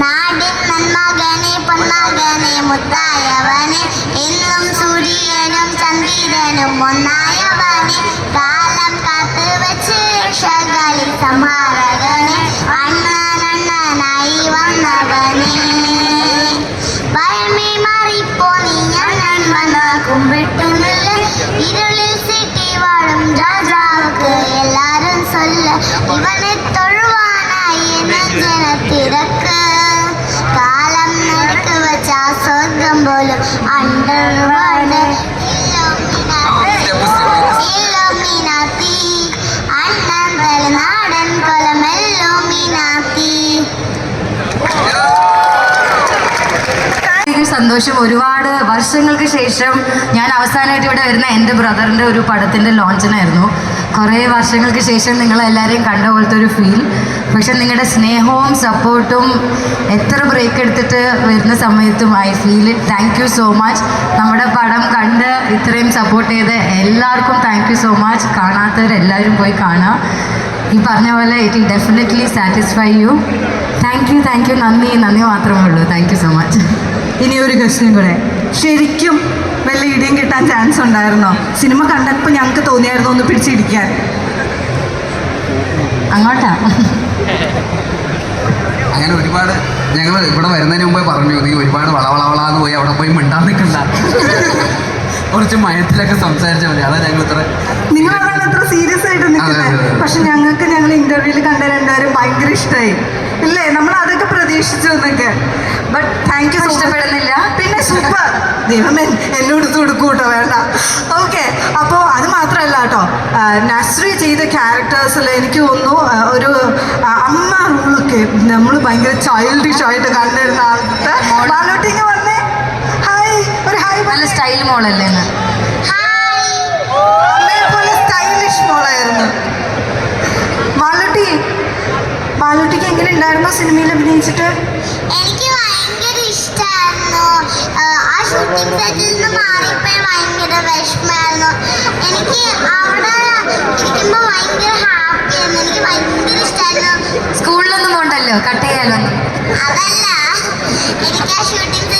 നാടിൻ നന്മകനെ പൊന്മകനെ മുത്തായവനെ എന്നും സൂര്യനും ചന്ദ്രനും ഒന്നായവനെ കാലം കാത്തു വെച്ച് രക്ഷകളി സംഹാരകനെ അണ്ണനണ്ണനായി വന്നവനെ ഭയമേ മാറിപ്പോ നീ ഞാൻ വന്ന കുമ്പിട്ടുന്നില്ല ഇരുളിൽ സിറ്റി വാഴും രാജാവുക്ക് എല്ലാരും சொல்ல ഇവനെ സന്തോഷം. ഒരുപാട് വർഷങ്ങൾക്ക് ശേഷം ഞാൻ അവസാനമായിട്ട് ഇവിടെ വരുന്ന എന്റെ ബ്രദറിന്റെ ഒരു പടത്തിന്റെ ലോഞ്ചിനായിരുന്നു കുറേ വർഷങ്ങൾക്ക് ശേഷം നിങ്ങളെല്ലാവരെയും കണ്ട പോലത്തെ ഒരു ഫീൽ പക്ഷെ നിങ്ങളുടെ സ്നേഹവും സപ്പോർട്ടും എത്ര ബ്രേക്ക് എടുത്തിട്ട് വരുന്ന സമയത്തും I feel thank you so much നമ്മുടെ പടം കണ്ട് ഇത്രയും സപ്പോർട്ട് ചെയ്ത് എല്ലാവർക്കും താങ്ക് യു സോ മച്ച് കാണാത്തവരെല്ലാവരും പോയി കാണാം. ഈ പറഞ്ഞ പോലെ it will definitely satisfy you thank you thank you നന്ദി നന്ദി മാത്രമേ ഉള്ളൂ. താങ്ക് യു സോ മച്ച് ഇനി ഒരു ക്വസ്റ്റ്യൻ കൂടെ. ശരിക്കും വല്ല ഇടിയും കിട്ടാൻ ചാൻസ് ഉണ്ടായിരുന്നോ? സിനിമ കണ്ടപ്പോൾ ഞങ്ങൾക്ക് തോന്നിയായിരുന്നു ഒന്ന് പിടിച്ചിടിക്കാൻ അങ്ങോട്ടാ? അങ്ങനെ ഒരുപാട് ഞങ്ങൾ ഇവിടെ വരുന്നതിന് മുമ്പേ പറഞ്ഞു നീ ഒരുപാട് വളവളവളാന്ന് പോയി അവിടെ പോയി മിണ്ടാൻ നിൽക്കണ്ട. കുറച്ച് മയത്തിലൊക്കെ സംസാരിച്ചാൽ മതി. അതാ ഞങ്ങൾ ഇത്ര സീരിയസ് ആയിട്ട് നിൽക്കുന്നത്. പക്ഷെ ഞങ്ങൾക്ക് ഞങ്ങൾ ഇന്റർവ്യൂവിൽ കണ്ട രണ്ടുപേരും ഭയങ്കര ഇഷ്ടമായി ഇല്ലേ? നമ്മൾ അതൊക്കെ പ്രതീക്ഷിച്ചു എന്നൊക്കെ. ബട്ട് താങ്ക് യു ഇഷ്ടപ്പെടുന്നില്ല? ദൈവമേ എന്നോട് കൊടുക്കൂ കേട്ടോ വേണ്ട. ഓക്കെ അപ്പോൾ അത് മാത്രമല്ല കേട്ടോ നസ്രി ചെയ്ത ക്യാരക്ടേഴ്സിൽ എനിക്ക് തോന്നുന്നു ഒരു അമ്മ റോളൊക്കെ നമ്മൾ ഭയങ്കര ചൈൽഡിഷ് ആയിട്ട് കണ്ടിരുന്ന ആൾക്ക് മാലോട്ടിങ് വന്നേ. ഹായ് ഒരു ഹായ് നല്ല സ്റ്റൈൽ മോളല്ലേ പോലെ സ്റ്റൈലിഷ് മോളായിരുന്നു മാലോട്ടി മാലോട്ടിക്ക് എങ്ങനെ ഉണ്ടായിരുന്നു സിനിമയിൽ അഭിനയിച്ചിട്ട്? മാറിയപ്പോൾ ഭയങ്കര വിഷമമായിരുന്നു. എനിക്ക് അവിടെ ഇരിക്കുമ്പോൾ ഭയങ്കര ഹാപ്പിയായിരുന്നു എനിക്ക് ഭയങ്കര ഇഷ്ടമായിരുന്നു സ്കൂളിലൊന്നും പോണ്ടല്ലോ? കട്ട് ചെയ്യാലോ? അതല്ല. എനിക്ക് ആ ഷൂട്ടിംഗ്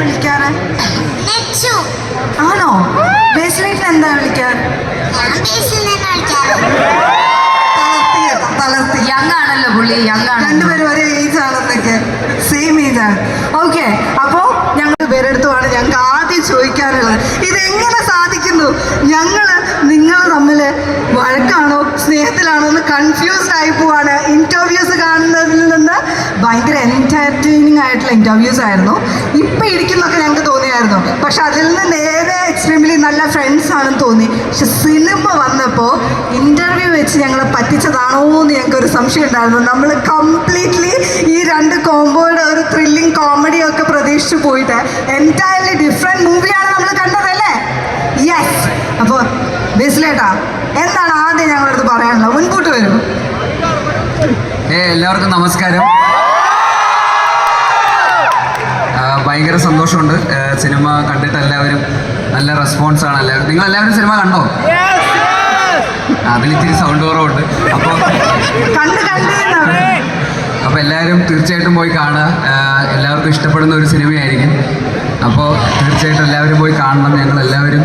വിളിക്കാറ്? നെച്ചു. ആണോ? ബേസിലേറ്റിന് എന്താ വിളിക്കാറ്? തളർത്തി യങ് ആണല്ലോ പുള്ളി യങ് ആണല്ലോ രണ്ടുപേരും ഒരേ ഏജ് ആണെന്നൊക്കെ. സെയിം ഏജ് ആണ്. ഓക്കെ അപ്പോ ഞങ്ങൾ പേരെടുത്തുമാണ് ഞങ്ങൾക്ക് ആദ്യം ചോദിക്കാനുള്ളത്. ഇതെങ്ങനെ സാധിക്കുന്നു? ഞങ്ങൾ നിങ്ങൾ തമ്മിൽ വഴക്കാണോ സ്നേഹത്തിലാണോ എന്ന് കൺഫ്യൂസ്ഡ് ആയി പോവാണ്. നിന്ന് ഭയങ്കര എന്റർടൈനിങ് ആയിട്ടുള്ള ഇന്റർവ്യൂസ് ആയിരുന്നു. ഇപ്പം ഇരിക്കുന്നൊക്കെ ഞങ്ങൾക്ക് തോന്നിയായിരുന്നു. പക്ഷെ അതിൽ നിന്ന് നേരെ എക്സ്ട്രീംലി നല്ല ഫ്രണ്ട്സ് ആണെന്ന് തോന്നി. പക്ഷെ സിനിമ വന്നപ്പോൾ ഇന്റർവ്യൂ വെച്ച് ഞങ്ങളെ പറ്റിച്ചതാണോ എന്ന് ഞങ്ങൾക്ക് ഒരു സംശയം ഉണ്ടായിരുന്നു. നമ്മൾ കംപ്ലീറ്റ്ലി ഈ രണ്ട് കോമ്പോയുടെ ഒരു ത്രില്ലിംഗ് കോമഡി ഒക്കെ പ്രതീക്ഷിച്ച് പോയിട്ട് എന്റയർലി ഡിഫറെന്റ് മൂവിയാണ് നമ്മൾ കണ്ടതല്ലേ? യെസ് അപ്പോൾ ബേസിലേട്ടാ എന്താണ് ആദ്യം ഞങ്ങളടുത്ത് പറയാനുള്ളത്? മുൻകൂട്ട് വരും. എല്ലാവർക്കും നമസ്കാരം. ഭയങ്കര സന്തോഷമുണ്ട്. സിനിമ കണ്ടിട്ട് എല്ലാവരും നല്ല റെസ്പോൺസ് ആണ് എല്ലാവരും. നിങ്ങൾ എല്ലാവരും സിനിമ കണ്ടോ? അതിലിത്തിരി സൗണ്ട് കുറവുണ്ട്. അപ്പോൾ അപ്പോൾ എല്ലാവരും തീർച്ചയായിട്ടും പോയി കാണുക. എല്ലാവർക്കും ഇഷ്ടപ്പെടുന്ന ഒരു സിനിമയായിരിക്കും. അപ്പോൾ തീർച്ചയായിട്ടും എല്ലാവരും പോയി കാണണം. ഞങ്ങൾ എല്ലാവരും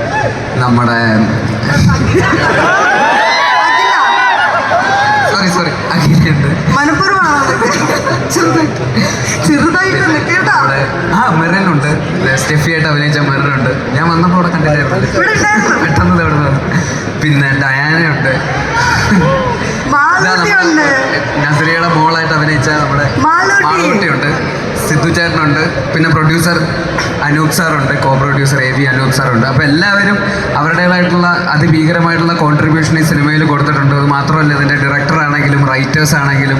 നമ്മുടെ സോറി സോറി അഖിലുണ്ട്. ആ മെറിനുണ്ട് സ്റ്റെഫിയായിട്ട് അഭിനയിച്ച മെറിനുണ്ട് ഞാൻ വന്നപ്പോൾ അവിടെ കണ്ടില്ലായിരുന്നു? പെട്ടെന്ന് ഇവിടെ വന്നു പിന്നെ ഡയാനയുണ്ട്. നസരിയുടെ മോളായിട്ട് അഭിനയിച്ച നമ്മുടെ മാളൂട്ടി. മാളൂട്ടിയുണ്ട്. സിദ്ധു ചേട്ടനുണ്ട് പിന്നെ producer Anoop സാറുണ്ട് co producer A V Anoop സാറുണ്ട്. അപ്പോൾ എല്ലാവരും അവരുടേതായിട്ടുള്ള അതിഭീകരമായിട്ടുള്ള കോൺട്രിബ്യൂഷൻ ഈ സിനിമയിൽ കൊടുത്തിട്ടുണ്ട്. അത് മാത്രമല്ല ഇതിന്റെ ഡയറക്ടർ ആണെങ്കിലും റൈറ്റേഴ്സ് ആണെങ്കിലും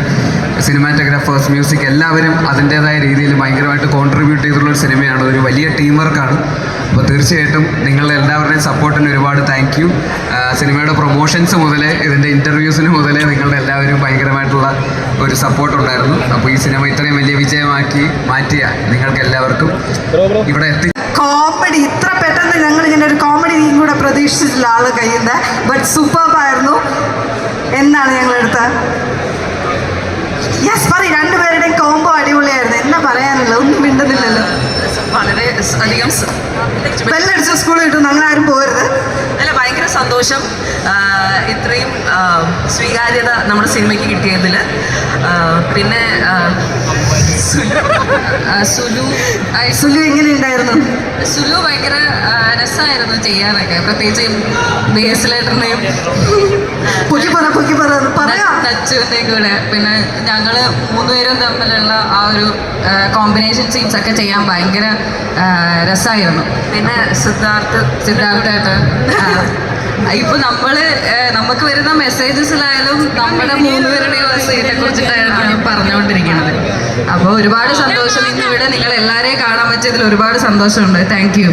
സിനിമാറ്റോഗ്രാഫേഴ്സ് മ്യൂസിക് എല്ലാവരും അതിന്റേതായ രീതിയിൽ ഭയങ്കരമായിട്ട് കോൺട്രിബ്യൂട്ട് ചെയ്തിട്ടുള്ള ഒരു സിനിമയാണ്. ഒരു വലിയ ടീം വർക്കാണ് അപ്പോൾ തീർച്ചയായിട്ടും നിങ്ങൾ എല്ലാവരുടെയും സപ്പോർട്ടിന് ഒരുപാട് താങ്ക് യു സിനിമയുടെ പ്രൊമോഷൻസ് മുതലേ ഇതിന്റെ ഇന്റർവ്യൂസിന് മുതലേ നിങ്ങളുടെ എല്ലാവരും ഭയങ്കരമായിട്ടുള്ള ഒരു സപ്പോർട്ട് ഉണ്ടായിരുന്നു. അപ്പോൾ ഈ സിനിമ ഇത്രയും വലിയ വിജയമാക്കി മാറ്റിയ നിങ്ങൾക്ക് എല്ലാവർക്കും ഇവിടെ എത്തി. കോമഡി ഇത്ര പെട്ടെന്ന് ഞങ്ങൾ ഇങ്ങനെ ഒരു കോമഡി കൂടെ പ്രതീക്ഷിച്ചിട്ടില്ല ആൾ കയ്യിൽ ബട്ട് സൂപ്പർ ആയിരുന്നു. എന്നാണ് ഞങ്ങൾ എടുത്ത യെസ് പറ രണ്ടുപേരുടെയും കോംബോ അടിപൊളിയായിരുന്നു. എന്നാ പറയാനുള്ളത്? ഒന്നും മിണ്ടുന്നില്ലല്ലോ. വളരെ അധികം ബെല്ലടിച്ച സ്കൂളിൽ കിട്ടുന്നു അങ്ങനെ ആരും പോകരുത് അല്ല ഭയങ്കര സന്തോഷം. ഇത്രയും സ്വീകാര്യത നമ്മുടെ സിനിമയ്ക്ക് കിട്ടിയതിൽ പിന്നെ സുലു ആ, സുലു ആ, ഉണ്ടായിരുന്നു എങ്ങനെയുണ്ടായിരുന്നു? സുലു ഭയങ്കര രസമായിരുന്നു ചെയ്യാനൊക്കെ. പ്രത്യേകിച്ച് ബേസിലേട്ടനെയും പൊക്കി പറ പൊക്കി പറ പറയാം. ടച്ചുവിന്റെയും കൂടെ. പിന്നെ ഞങ്ങൾ മൂന്നുപേരും തമ്മിലുള്ള ആ ഒരു കോമ്പിനേഷൻ സീൻസ് ഒക്കെ ചെയ്യാൻ ഭയങ്കര രസമായിരുന്നു പിന്നെ സിദ്ധാർത്ഥ് സിദ്ധാർത്ഥേട്ടൻ ഇപ്പൊ നമ്മൾ നമുക്ക് വരുന്ന മെസ്സേജസിലായാലും നമ്മുടെ മൂന്നുപേരുടെയും സീനെ കുറിച്ചിട്ടായിരുന്നു ഞാൻ പറഞ്ഞുകൊണ്ടിരിക്കുന്നത് അപ്പോൾ ഒരുപാട് സന്തോഷം. ഇന്ന് ഇവിടെ നിങ്ങൾ എല്ലാവരെയും കാണാൻ പറ്റിയതിൽ ഒരുപാട് സന്തോഷമുണ്ട്. Thank you